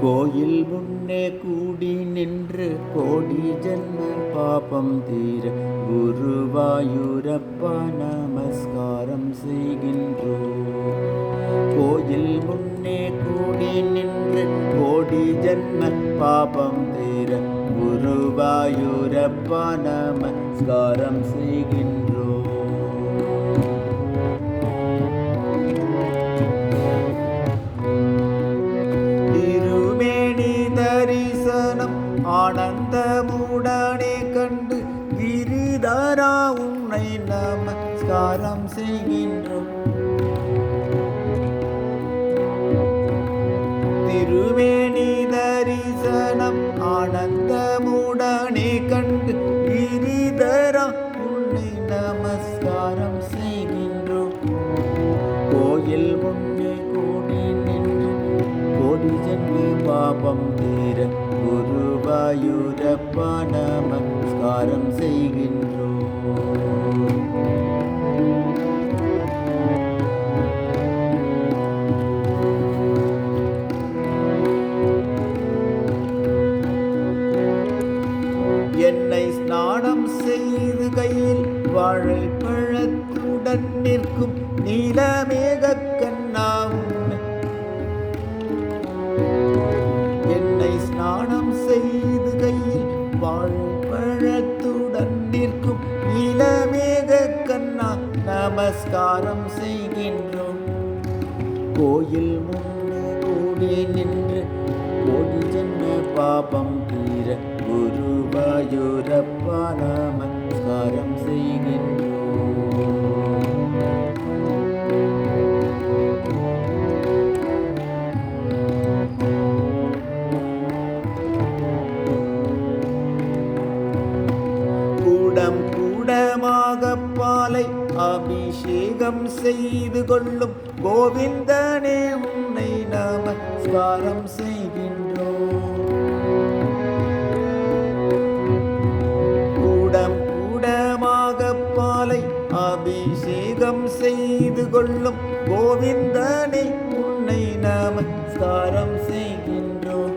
கோயில் முன்னே கூடி நின்று கோடி ஜென்ம பாபம் தீர குருவாயூரப்பா நமஸ்காரம் செய்கின்றோம் கோயில் முன்னே கூடி நின்று கோடி ஜென்ம பாபம் தீர குருவாயூரப்பா நமஸ்காரம் செய்கின்றோம் ஆனந்தமுடனே கண்டு கிரிதரா உன்னை நமஸ்காரம் செய்கின்றோம். திருமேனி தரிசனம் ஆனந்தமுடனே கண்டு கிரிதரா உன்னை நமஸ்காரம் செய்கின்றோம். கோயில் முன்னே கூடி நின்று கோடி ஜென்ம பாபம் தீர குருவாயூரப்பா நமஸ்காரம் செய்கின்றோம். என்னை ஸ்நானம் செய்து கையில் வாழைப்பழத்துடன் நிற்கும் நீலமேக நமஸ்காரம் செய்கின்றோம். கோயில் முன்னே கூடி நின்று கோடி ஜென்ம பாபம் தீர குருவாயூரப்பா நமஸ்காரம் கூடமாக பாலை அபிஷேகம் செய்து கொள்ளும் கோவிந்தனே உன்னை நமஸ்காரம் செய்கின்றோம். கூடம் கூடமாக பாலை அபிஷேகம் செய்து கொள்ளும் கோவிந்தனே உன்னை நமஸ்காரம் செய்கின்றோம்.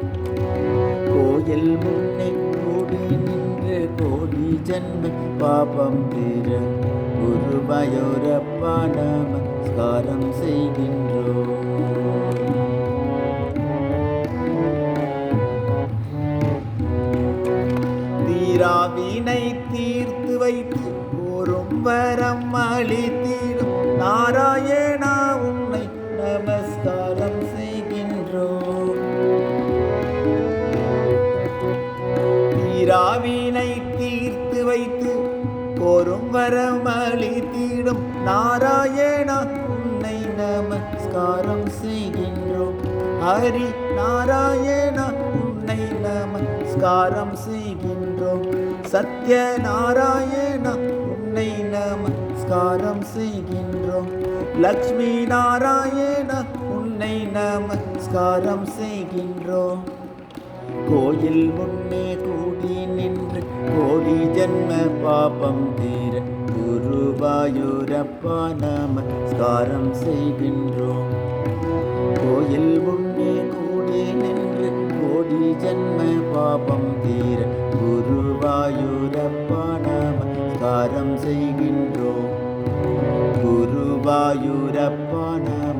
கோயில் முன்னை கூடி கோடி ஜன்ம பாபம் தீர குருபயோரப்பா நமஸ்காரம் செய்கின்றோம். தீராவினை தீர்த்து வைத்து கூறும் வரம் அளித்திடும் நாராயணா உன்னை நமஸ்காரம் செய்கின்றோம். தீராவினை வரமளித்திடும். நாராயணா உன்னை நமஸ்காரம் செய்கின்றோம். ஹரி நாராயணா உன்னை நமஸ்காரம் செய்கின்றோம். சத்ய நாராயணா உன்னை நமஸ்காரம் செய்கின்றோம். லக்ஷ்மி நாராயணா உன்னை நமஸ்காரம் செய்கின்றோம். கோயில் முன்னே கூடி நின்று கோடி ஜன்ம பாபம் தீர குருவாயூரப்பா நமஸ்காரம் செய்கின்றோம். கோயில் முன்னே கூடி நின்று கோடி ஜன்ம பாபம் தீர குருவாயூரப்பா நமஸ்காரம் செய்கின்றோம். குருவாயூரப்பா நம